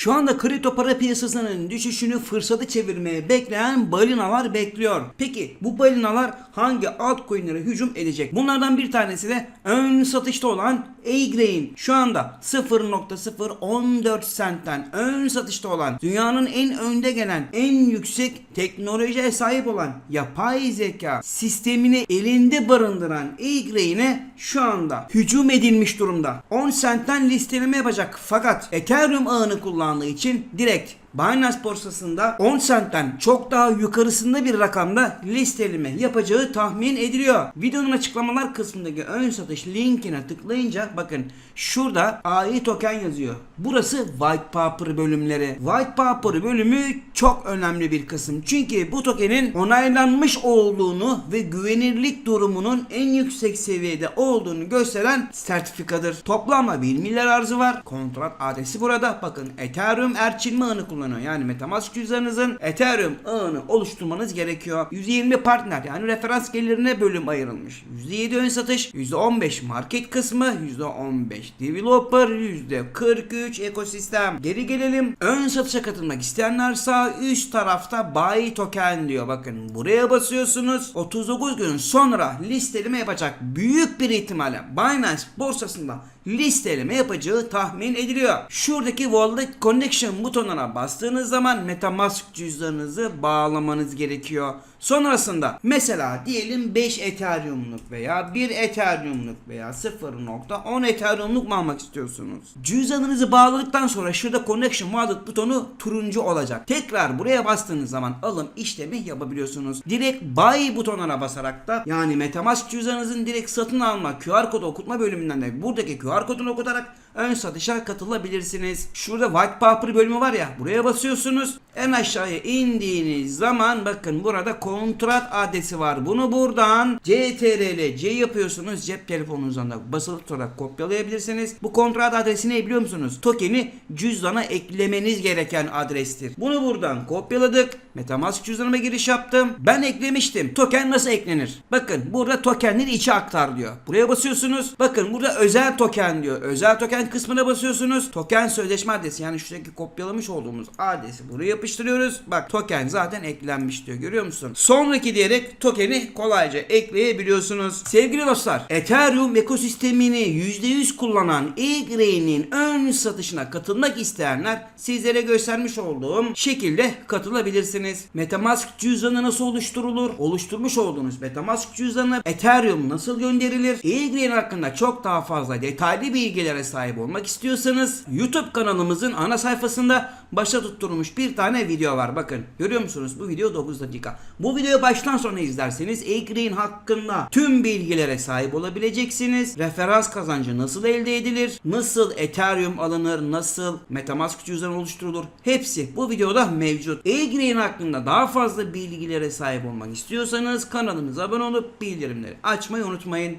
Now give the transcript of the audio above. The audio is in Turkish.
Şu anda kripto para piyasasının düşüşünü fırsatı çevirmeye bekleyen balinalar bekliyor. Peki bu balinalar hangi altcoin'lere hücum edecek? Bunlardan bir tanesi de ön satışta olan A-Grain. Şu anda 0.014 centten ön satışta olan dünyanın en önde gelen en yüksek teknolojiye sahip olan yapay zeka sistemini elinde barındıran A-Grain'e şu anda hücum edilmiş durumda. 10 centten listeleme yapacak fakat Ethereum ağını kullandığı için direkt Binance borsasında 10 centten çok daha yukarısında bir rakamda listeleme yapacağı tahmin ediliyor. Videonun açıklamalar kısmındaki ön satış linkine tıklayınca bakın şurada AI token yazıyor. Burası white paper bölümleri. White paper bölümü çok önemli bir kısım. Çünkü bu tokenin onaylanmış olduğunu ve güvenirlik durumunun en yüksek seviyede olduğunu gösteren sertifikadır. Toplamda 1 milyar arzı var. Kontrat adresi burada. Bakın Ethereum erçinme ağını kullanıyor. Yani Metamask cüzdanınızın Ethereum ağını oluşturmanız gerekiyor. 120 partner yani referans gelirine bölüm ayrılmış. %7 ön satış, %15 market kısmı, %15 developer, %43 ekosistem. Geri gelelim. Ön satışa katılmak isteyenler sağ üst tarafta buy token diyor. Bakın buraya basıyorsunuz. 39 gün sonra listeleme yapacak büyük bir ihtimalle Binance borsasında listeleme yapacağı tahmin ediliyor. Şuradaki Wallet Connection butonuna bastığınız zaman Metamask cüzdanınızı bağlamanız gerekiyor. Sonrasında mesela diyelim 5 Ethereum'luk veya 1 Ethereum'luk veya 0.10 Ethereum'luk mu almak istiyorsunuz? Cüzdanınızı bağladıktan sonra şurada Connection Wallet butonu turuncu olacak. Tekrar buraya bastığınız zaman alım işlemi yapabiliyorsunuz. Direkt Buy butonuna basarak da yani Metamask cüzdanınızın direkt satın alma QR kodu okutma bölümünden de buradaki QR kodunu okutarak ön satışa katılabilirsiniz. Şurada White Paper bölümü var ya buraya basıyorsunuz. En aşağıya indiğiniz zaman bakın burada kontrat adresi var. Bunu buradan CTRL C yapıyorsunuz. Cep telefonunuzdan da basılı tutarak kopyalayabilirsiniz. Bu kontrat adresi ne biliyor musunuz? Tokeni cüzdana eklemeniz gereken adrestir. Bunu buradan kopyaladık. Metamask cüzdanıma giriş yaptım. Ben eklemiştim. Token nasıl eklenir? Bakın burada tokenleri içe aktar diyor. Buraya basıyorsunuz. Bakın burada özel token diyor. Özel token kısmına basıyorsunuz. Token sözleşme adresi yani şuradaki kopyalamış olduğumuz adresi buraya yapıştırıyoruz. Bak token zaten eklenmiş diyor. Görüyor musun? Sonraki diyerek tokeni kolayca ekleyebiliyorsunuz. Sevgili dostlar, Ethereum ekosistemini %100 kullanan e-Grain'in ön satışına katılmak isteyenler sizlere göstermiş olduğum şekilde katılabilirsiniz. Metamask cüzdanı nasıl oluşturulur? Oluşturmuş olduğunuz Metamask cüzdanı Ethereum nasıl gönderilir? E-Grain hakkında çok daha fazla detaylı bilgilere sahip olmak istiyorsanız YouTube kanalımızın ana sayfasında başa tutturulmuş bir tane video var. Bakın görüyor musunuz? Bu video 9 dakika. Bu videoyu baştan sona izlerseniz E-Green hakkında tüm bilgilere sahip olabileceksiniz. Referans kazancı nasıl elde edilir? Nasıl Ethereum alınır? Nasıl Metamask cüzdanı oluşturulur? Hepsi bu videoda mevcut. E-Green hakkında daha fazla bilgilere sahip olmak istiyorsanız kanalımıza abone olup bildirimleri açmayı unutmayın.